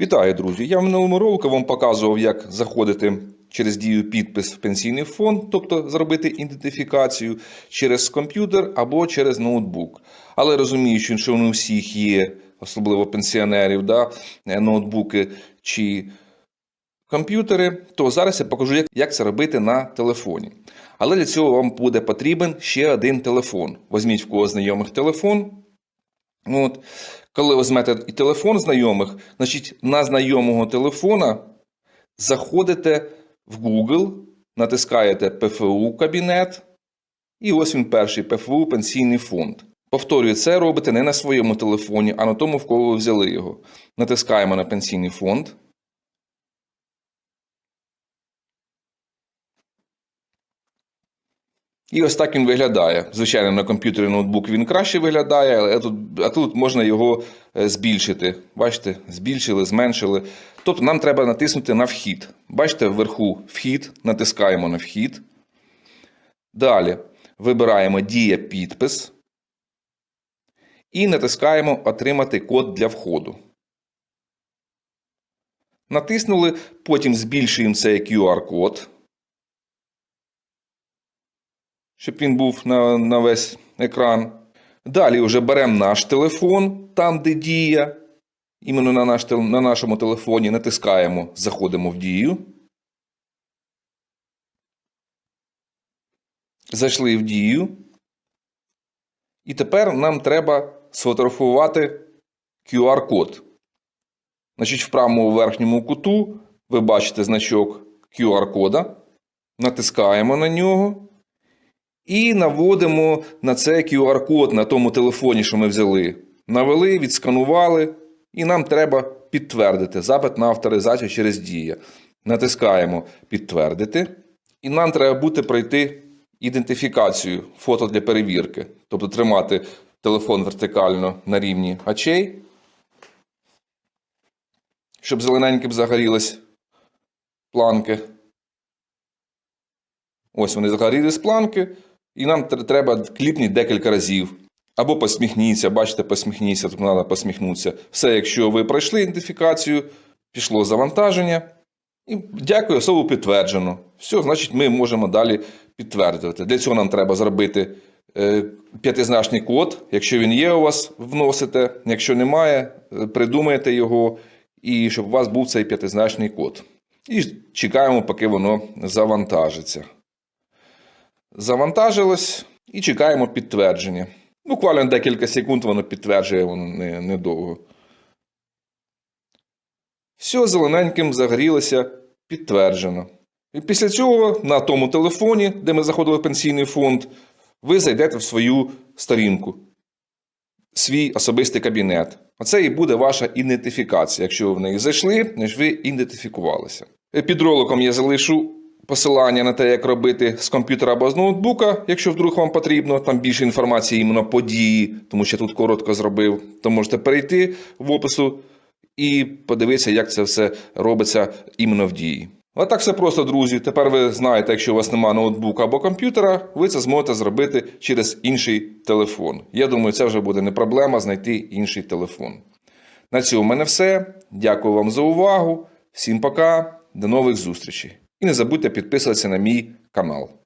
Вітаю, друзі! Я в минулому ролику вам показував, як заходити через дію підпис в пенсійний фонд, тобто зробити ідентифікацію через комп'ютер або через ноутбук. Але розуміючи, що не у всіх є, особливо пенсіонерів, да, е, ноутбуки чи комп'ютери, то зараз я покажу, як, це робити на телефоні. Але для цього вам буде потрібен ще один телефон. Візьміть в кого знайомих телефон. От. Коли візьмете і телефон знайомих, значить на знайомого телефона заходите в Google, натискаєте ПФУ кабінет, і ось він перший ПФУ пенсійний фонд. Повторюю, це робите не на своєму телефоні, а на тому, в кого ви взяли його. Натискаємо на пенсійний фонд. І ось так він виглядає. Звичайно, на комп'ютері ноутбук він краще виглядає, але тут, а тут можна його е, збільшити. Бачите, збільшили, зменшили. Тобто нам треба натиснути на вхід. Бачите, вверху вхід, натискаємо на вхід. Далі вибираємо Дія підпис. І натискаємо Отримати код для входу. Натиснули, потім збільшуємо цей QR-код щоб він був на, на весь екран. Далі вже беремо наш телефон, там, де дія. Іменно на, наш, на нашому телефоні натискаємо, заходимо в дію. Зайшли в дію. І тепер нам треба сфотографувати QR-код. Значить, в правому верхньому куту ви бачите значок QR-кода. Натискаємо на нього. І наводимо на цей QR-код на тому телефоні, що ми взяли. Навели, відсканували, і нам треба підтвердити запит на авторизацію через Дія. Натискаємо Підтвердити. І нам треба буде пройти ідентифікацію фото для перевірки. Тобто тримати телефон вертикально на рівні очей, щоб зелененьким загорілись планки. Ось вони загоріли з планки, і нам треба кліпнути декілька разів. Або посміхніться, бачите, посміхніться, тут треба посміхнутися. Все, якщо ви пройшли ідентифікацію, пішло завантаження. І дякую, особу підтверджено. Все, значить, ми можемо далі підтвердити. Для цього нам треба зробити е, п'ятизначний код. Якщо він є у вас, вносите. Якщо немає, е, придумаєте його, і щоб у вас був цей п'ятизначний код. І чекаємо, поки воно завантажиться. Завантажилось і чекаємо підтвердження. Буквально декілька секунд воно підтверджує воно не- недовго. Все зелененьким загорілося, підтверджено. І після цього на тому телефоні, де ми заходили в пенсійний фонд, ви зайдете в свою сторінку, свій особистий кабінет. Оце і буде ваша ідентифікація. Якщо ви в неї зайшли, ви ідентифікувалися. Під роликом я залишу посилання на те, як робити з комп'ютера або з ноутбука, якщо вдруг вам потрібно. Там більше інформації іменно по дії, тому що тут коротко зробив. То можете перейти в опису і подивитися, як це все робиться іменно в дії. А так все просто, друзі. Тепер ви знаєте, якщо у вас немає ноутбука або комп'ютера, ви це зможете зробити через інший телефон. Я думаю, це вже буде не проблема знайти інший телефон. На цьому в мене все. Дякую вам за увагу. Всім пока, до нових зустрічей. І не забудьте підписуватися на мій канал.